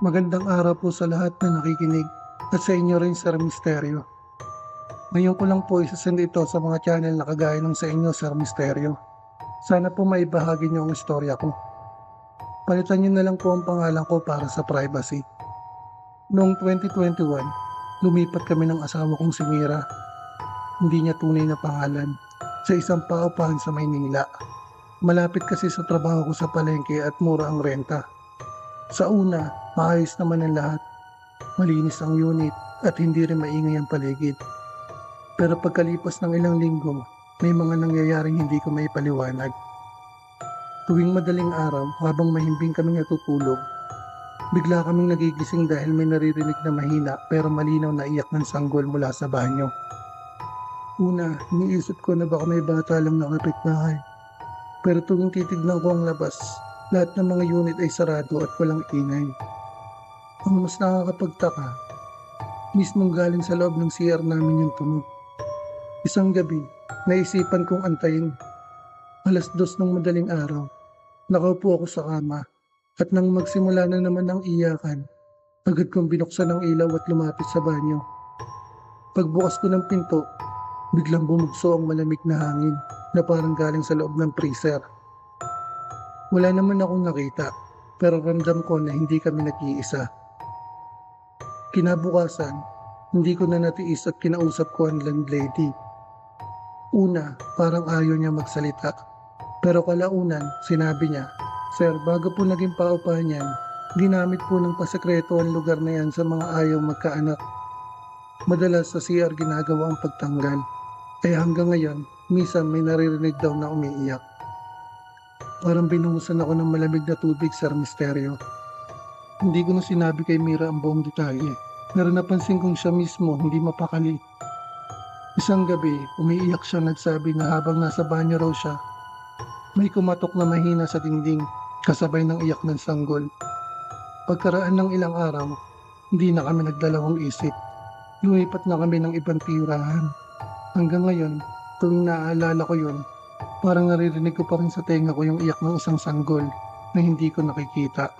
Magandang araw po sa lahat na nakikinig at sa inyo rin Sir Misterio. Ngayon ko lang po isasend ito sa mga channel na kagaya ng sa inyo Sir Misterio. Sana po may bahagi niyo ang istorya ko. Palitan niyo na lang po ang pangalan ko para sa privacy. Noong 2021, lumipat kami ng asawa kong si Mira. Hindi niya tunay na pangalan sa isang paupahan sa Maynila. Malapit kasi sa trabaho ko sa palengke at mura ang renta. Sa una, maayos naman ang lahat. Malinis ang unit at hindi rin maingay ang paligid. Pero pagkalipas ng ilang linggo, may mga nangyayaring hindi ko may paliwanag. Tuwing madaling araw, habang mahimbing kaming natutulog, bigla kaming nagigising dahil may naririnig na mahina pero malinaw na iyak ng sanggol mula sa banyo. Una, iniisip ko na baka may bata lang na kapitbahay. Pero tuwing titignan ko ang labas, lahat ng mga unit ay sarado at walang ingay. Ang mas nakakapagtaka, mismong galing sa loob ng CR namin yung tunog. Isang gabi, naisipan kong antayin. Alas dos ng madaling araw, nakaupo ako sa kama at nang magsimula na naman ang iyakan, agad kong binuksan ang ilaw at lumapit sa banyo. Pagbukas ko ng pinto, biglang bumugso ang malamig na hangin na parang galing sa loob ng freezer. Wala naman akong nakita, pero ramdam ko na hindi kami nag-iisa. Kinabukasan, hindi ko na natiis at kinausap ko ang landlady. Una, parang ayaw niya magsalita. Pero kalaunan, sinabi niya, Sir, bago po naging paupahan yan, ginamit po ng pasekreto ang lugar na yan sa mga ayaw magkaanak. Madalas sa CR ginagawa ang pagtanggal. Kaya hanggang ngayon, minsan may naririnig daw na umiiyak. Parang binuhusan ako ng malamig na tubig, Sir Misterio. Hindi ko na sinabi kay Mira ang buong detalye. Pero napansin kong siya mismo hindi mapakali. Isang gabi, umiiyak siya nagsabi na habang nasa banyo raw siya, may kumatok na mahina sa dingding kasabay ng iyak ng sanggol. Pagkaraan ng ilang araw, hindi na kami nagdalawang isip. Lumipat na kami ng ibang tirahan. Hanggang ngayon, tuwing naaalala ko yun, parang naririnig ko pa rin sa tenga ko yung iyak ng isang sanggol na hindi ko nakikita.